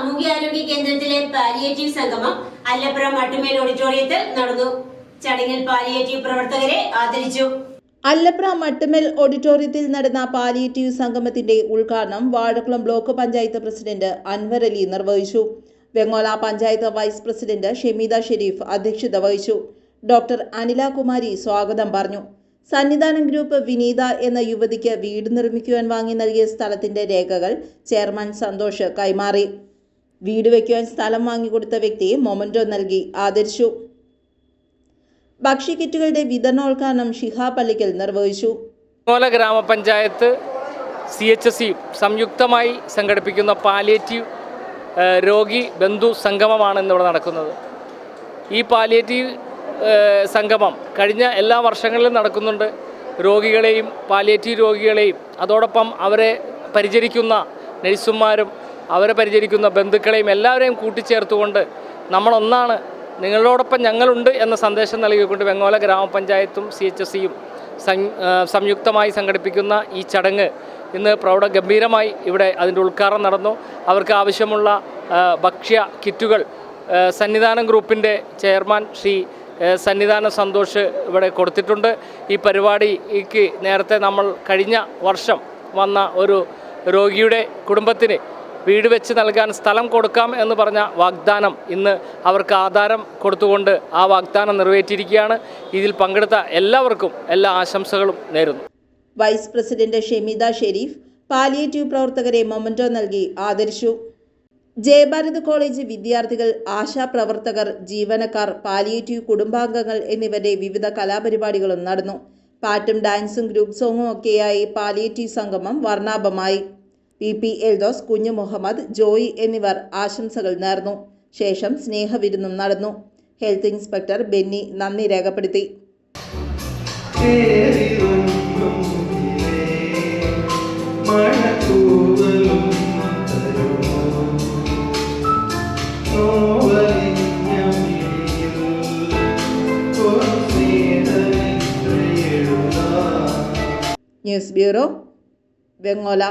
സാമൂഹ്യാരോഗ്യ കേന്ദ്രത്തിലെ പാലിയേറ്റീവ് സംഗമം അല്ലപ്പുറം മട്ടുമേൽ ഓഡിറ്റോറിയത്തിൽ നടന്നു. ചടങ്ങിൽ പാലിയേറ്റീവ് പ്രവർത്തകരെ ആദരിച്ചു. അല്ലപ്ര മട്ടുമൽ ഓഡിറ്റോറിയത്തിൽ നടന്ന പാലിയേറ്റീവ് സംഗമത്തിന്റെ ഉദ്ഘാടനം വാഴക്കുളം ബ്ലോക്ക് പഞ്ചായത്ത് പ്രസിഡന്റ് അൻവർ അലി നിർവഹിച്ചു. വെങ്ങോല പഞ്ചായത്ത് വൈസ് പ്രസിഡന്റ് ഷെമീദ ഷെരീഫ് അധ്യക്ഷത വഹിച്ചു. ഡോക്ടർ അനില കുമാരി സ്വാഗതം പറഞ്ഞു. സന്നിധാനം ഗ്രൂപ്പ് വിനീത എന്ന യുവതിക്ക് വീട് നിർമ്മിക്കുവാൻ വാങ്ങി നൽകിയ സ്ഥലത്തിന്റെ രേഖകൾ ചെയർമാൻ സന്തോഷ് കൈമാറി. വീട് വയ്ക്കുവാൻ സ്ഥലം വാങ്ങിക്കൊടുത്ത വ്യക്തിയെ മൊമന്റോ നൽകി ആദരിച്ചു. ഭക്ഷ്യക്കിറ്റുകളുടെ വിതരണോദ്ഘാടനം ഷിഹാബ് പള്ളിക്കൽ നിർവഹിച്ചു. കോല ഗ്രാമപഞ്ചായത്ത് സി എച്ച് എസ് സിയും സംയുക്തമായി സംഘടിപ്പിക്കുന്ന പാലിയേറ്റീവ് രോഗി ബന്ധു സംഗമമാണ് ഇന്നിവിടെ നടക്കുന്നത്. ഈ പാലിയേറ്റീവ് സംഗമം കഴിഞ്ഞ എല്ലാ വർഷങ്ങളിലും നടക്കുന്നുണ്ട്. രോഗികളെയും പാലിയേറ്റീവ് രോഗികളെയും അതോടൊപ്പം അവരെ പരിചരിക്കുന്ന നഴ്സുമാരും അവരെ പരിചരിക്കുന്ന ബന്ധുക്കളെയും എല്ലാവരെയും കൂട്ടിച്ചേർത്തുകൊണ്ട് നമ്മളൊന്നാണ്. നിങ്ങളോടൊപ്പം ഞങ്ങളുണ്ട് എന്ന സന്ദേശം നൽകിക്കൊണ്ട് വെങ്ങോല ഗ്രാമപഞ്ചായത്തും സി എച്ച് എസ് സിയും സംയുക്തമായി സംഘടിപ്പിക്കുന്ന ഈ ചടങ്ങ് ഇന്ന് പ്രൗഢ ഗംഭീരമായി ഇവിടെ അതിന്റെ ഉദ്ഘാടനം നടന്നു. അവർക്ക് ആവശ്യമുള്ള ഭക്ഷ്യ കിറ്റുകൾ സന്നിധാനം ഗ്രൂപ്പിന്റെ ചെയർമാൻ ശ്രീ സന്നിധാന സന്തോഷ് ഇവിടെ കൊടുത്തിട്ടുണ്ട്. ഈ പരിപാടിക്ക് നേരത്തെ നമ്മൾ കഴിഞ്ഞ വർഷം വന്ന ഒരു രോഗിയുടെ കുടുംബത്തിന് വീട് വെച്ച് നൽകാൻ സ്ഥലം കൊടുക്കാം എന്ന് പറഞ്ഞ വാഗ്ദാനം ഇന്ന് അവർക്ക് ആധാരം കൊടുത്തുകൊണ്ട് ആ വാഗ്ദാനം നിറവേറ്റിയിരിക്കുകയാണ്. ഇതിൽ പങ്കെടുത്ത എല്ലാവർക്കും എല്ലാ ആശംസകളും നേരുന്നു. Vice president Shemeeda Sherif palliative പ്രവർത്തകരെ മൊമന്റോ നൽകി ആദരിച്ചു. ജയഭാരത് കോളേജ് വിദ്യാർത്ഥികൾ ആശാപ്രവർത്തകർ ജീവനക്കാർ പാലിയേറ്റീവ് കുടുംബാംഗങ്ങൾ എന്നിവരുടെ വിവിധ കലാപരിപാടികളും നടന്നു. പാട്ടും ഡാൻസും ഗ്രൂപ്പ് സോങ്ങും ഒക്കെയായി പാലിയേറ്റീവ് സംഗമം വർണാഭമായി. പി പി എൽദോസ് കുഞ്ഞു മുഹമ്മദ് ജോയി എന്നിവർ ആശംസകൾ നേർന്നു. ശേഷം സ്നേഹവിരുന്നും നടന്നു. ഹെൽത്ത് ഇൻസ്പെക്ടർ ബെന്നി നന്ദി രേഖപ്പെടുത്തി. News bureau Vengola.